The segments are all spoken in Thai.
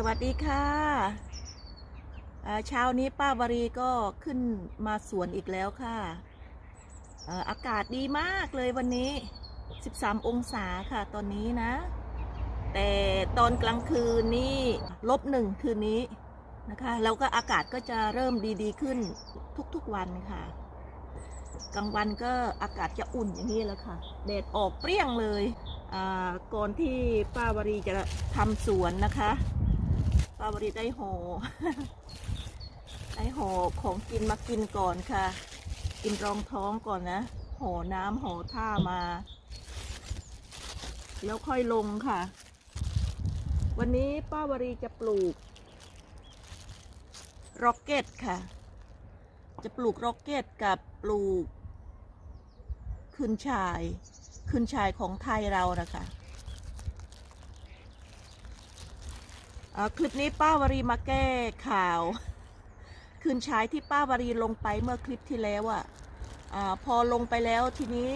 สวัสดีค่ะอ่าเช้านี้ป้าวรีก็ขึ้นมาสวนอีกแล้วค่ะ อากาศดีมากเลยวันนี้ 13 องศาค่ะตอนนี้นะ แต่ตอนกลางคืนนี่ลบหนึ่งคืนนี้นะคะแล้วก็อากาศก็จะเริ่มดีๆขึ้นทุกๆวันค่ะ กลางวันก็อากาศจะอุ่นอย่างนี้แล้วค่ะแดดออกเปรี้ยงเลยอ่าก่อนที่ป้าวรีจะทำสวนนะคะ ป้าวรีได้หอ่อได้ห่อของกินมากินก่อนค่ะ กินรองท้องก่อนนะหอน้ำหอท่ามา แล้วค่อยลงค่ะ วันนี้ป้าวรีจะปลูกร็อกเก็ตค่ะ จะปลูกร็อกเก็ตกับปลูกคืนชายคืนชายของไทยเรานะคะอ่า คลิปนี้ป้าวรีมาแก้ข่าว คืนชายที่ป้าวรีลงไปเมื่อคลิปที่แล้วอะ่ะพอลงไปแล้วทีนี้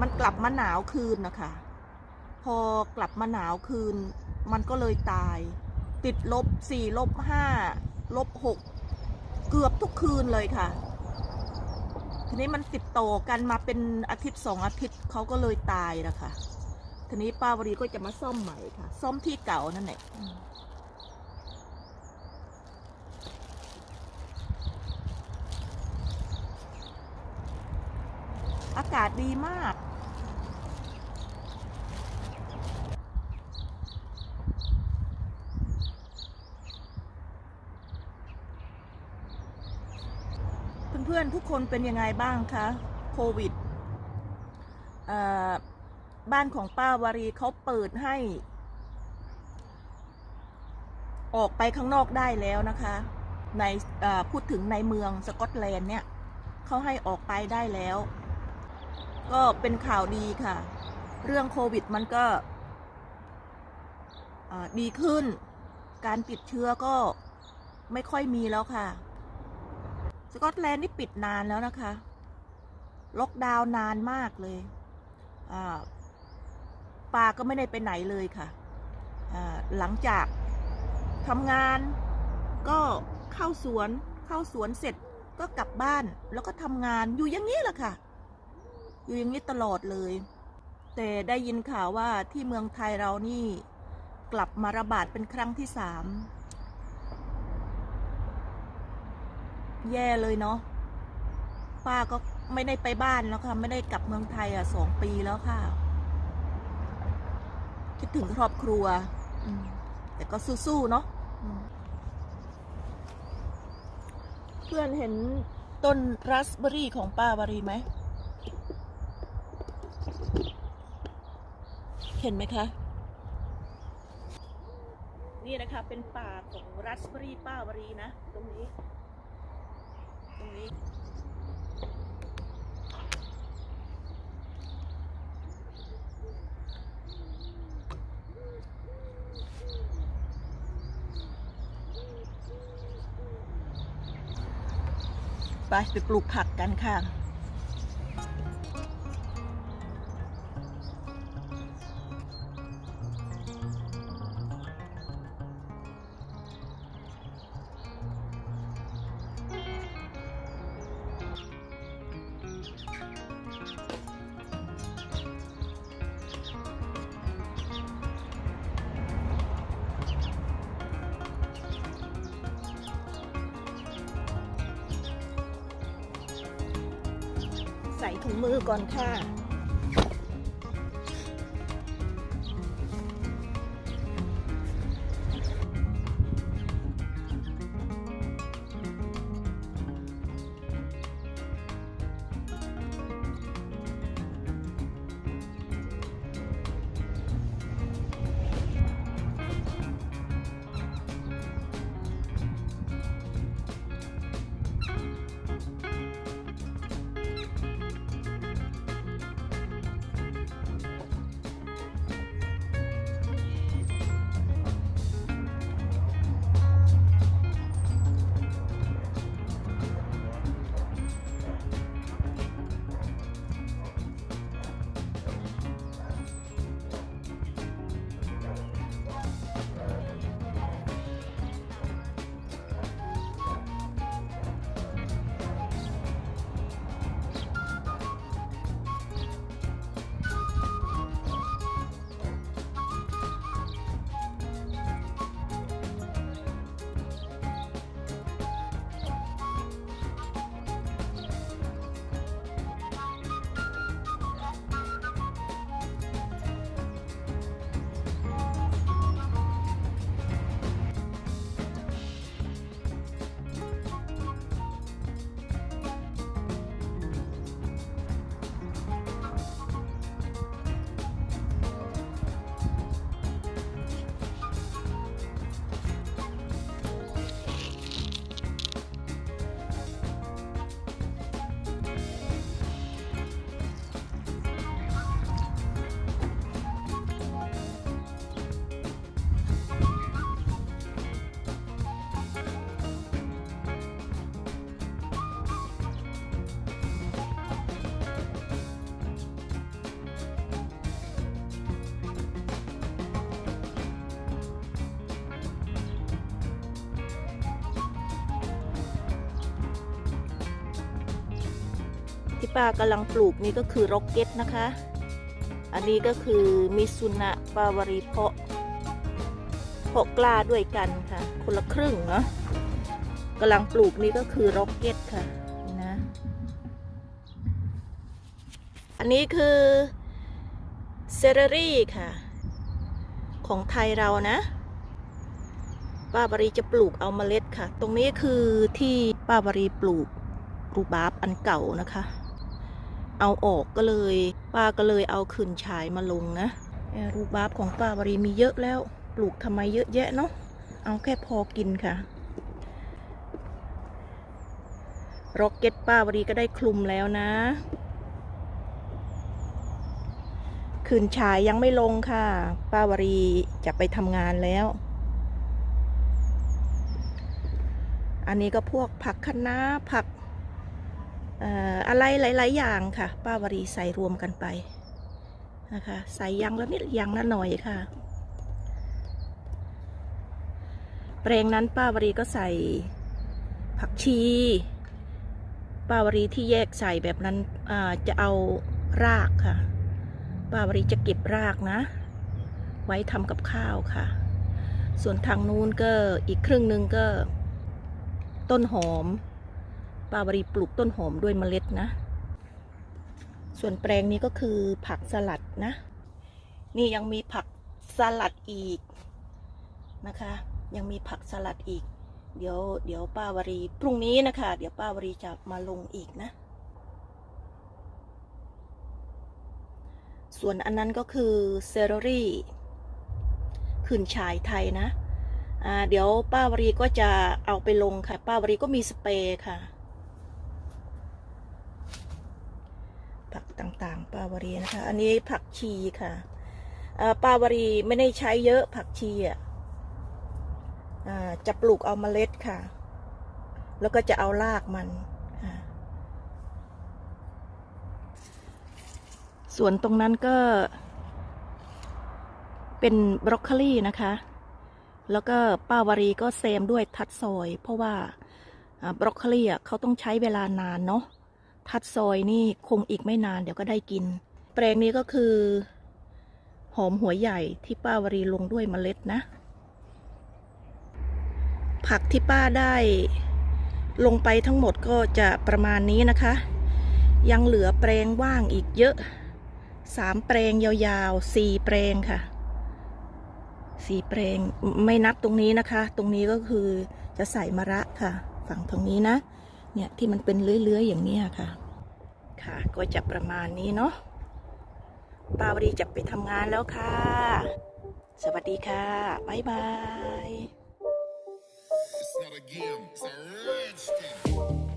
มันกลับมาหนาวคืนนะคะพอกลับมาหนาวคืน มันก็เลยตาย ติดลบสี่ลบห้าลบหกเกือบทุกคืนเลยค่ะ ทีนี้มันติดต่อกันมาเป็นอาทิตย์สองอาทิตย์เขาก็เลยตายนะคะ ทีนี้ป้าวรีก็จะมาซ่อมใหม่ค่ะ ซ่อมที่เก่านั่นแหละอากาศดีมากเพื่อนๆทุกคนเป็นยังไงบ้างคะ โควิดเอ่อ บ้านของป้าวารีเขาเปิดให้ ออกไปข้างนอกได้แล้วนะคะ ในพูดถึงในเมืองสกอตแลนด์เนี่ยเขาให้ออกไปได้แล้ว ก็เป็นข่าวดีค่ะ เรื่องโควิดมันก็ดีขึ้น การติดเชื้อก็ไม่ค่อยมีแล้วค่ะ สกอตแลนด์นี่ปิดนานแล้วนะคะ ล็อกดาวน์นานมากเลย อ่า ปาก็ไม่ได้ไปไหนเลยค่ะหลังจากทำงานก็เข้าสวนเข้าสวนเสร็จก็กลับบ้านแล้วก็ทำงานอยู่อย่างนี้แหละค่ะ อยู่อย่างนี้ตลอดเลย แต่ได้ยินข่าวว่าที่เมืองไทยเรานี่กลับมาระบาดเป็นครั้งที่สามแย่เลยเนาะป้าก็ไม่ได้ไปบ้านแล้วค่ะ ไม่ได้กลับเมืองไทยอะสองปีแล้วค่ะ คิดถึงครอบครัวอืมแต่ก็สู้ๆเนาะอืมเพื่อนเห็นต้นราสเบอร์รี่ของป้าวารีไหม เห็นไหมคะ นี่นะคะเป็นป่าของราสเบอร์รี่ป้าวารีนะ ตรงนี้ ตรงนี้ ไปไปปลูกผักกันค่ะ ใส่ถุงมือก่อนค่ะ ที่ป้ากำลังปลูกนี่ก็คือร็อกเก็ตนะคะ อันนี้ก็คือมิซุนะปาวารีเพาะเพาะกล้าด้วยกันค่ะ คนละครึ่งเนาะกำลังปลูกนี่ก็คือร็อกเก็ตค่ะนี่นะอันนี้คือเซเรรี่ค่ะ ของไทยเรานะป้าบารีจะปลูกเอาเมล็ดค่ะ ตรงนี้คือที่ป้าบารีปลูกรูบาบอันเก่านะคะ เอาออกก็เลยป้าก็เลยเอาขืนฉายมาลงนะรูบาบของป้าบรีมีเยอะแล้ว ปลูกทำไมเยอะแยะเนาะเอาแค่พอกินค่ะร็อกเก็ตป้าบรีก็ได้คลุมแล้วนะขืนฉายยังไม่ลงค่ะ ป้าวรีจะไปทำงานแล้ว อันนี้ก็พวกผักคะน้าผัก อะไรหลาย ๆ อย่างค่ะป้าวรีใส่รวมกันไปนะคะ ใส่ยังละนิดยังละหน่อยค่ะแปลงนั้นป้าวรีก็ใส่ผักชีป้าวรีที่แยกใส่แบบนั้นจะเอารากค่ะป้าวรีจะเก็บรากนะ ไว้ทำกับข้าวค่ะ ส่วนทางนู้นก็อีกครึ่งหนึ่งก็ ต้นหอม ป้าวรีปลูกต้นหอมด้วยเมล็ดนะ ส่วนแปลงนี้ก็คือผักสลัดนะ นี่ยังมีผักสลัดอีกนะคะ ยังมีผักสลัดอีก เดี๋ยวเดี๋ยวป้าวรีพรุ่งนี้นะคะ เดี๋ยวป้าวรีจะมาลงอีกนะ ส่วนอันนั้นก็คือเซอร์รี่ขืนฉายไทยนะ เดี๋ยวป้าวรีก็จะเอาไปลงค่ะ ป้าวรีก็มีสเปรย์ค่ะ ผัก ต่างๆป้าวรีนะคะ อันนี้ผักชีค่ะป้าวรีไม่ได้ใช้เยอะผักชีอะจะปลูกเอาเมล็ดค่ะ แล้วก็จะเอารากมัน ส่วนตรงนั้นก็ เป็นบรอกโคลีนะคะ แล้วก็ป้าวรีก็เซมด้วยทัดซอย เพราะว่าอ่าบรอกโคลีอะเขาต้องใช้เวลานานเนาะ ทัดซอยนี่คงอีกไม่นานเดี๋ยวก็ได้กิน แปลงนี้ก็คือ หอมหัวใหญ่ที่ป้าวรีลงด้วยเมล็ดนะ ผักที่ป้าได้ลงไปทั้งหมดก็จะประมาณนี้นะคะ ยังเหลือแปลงว่างอีกเยอะสามแปลงยาวๆสี่แปลงค่ะสี่แปลงไม่นับตรงนี้นะคะ ตรงนี้ก็คือจะใส่มะระค่ะ ฝั่งตรงนี้นะ เนี่ยที่มันเป็นเลื้อยๆอย่างเนี้ยค่ะ ค่ะ ก็จะประมาณนี้เนาะป้าวดีจะไปทำงานแล้วค่ะ สวัสดีค่ะ บ๊ายบาย It's not a game, it's a rich thing.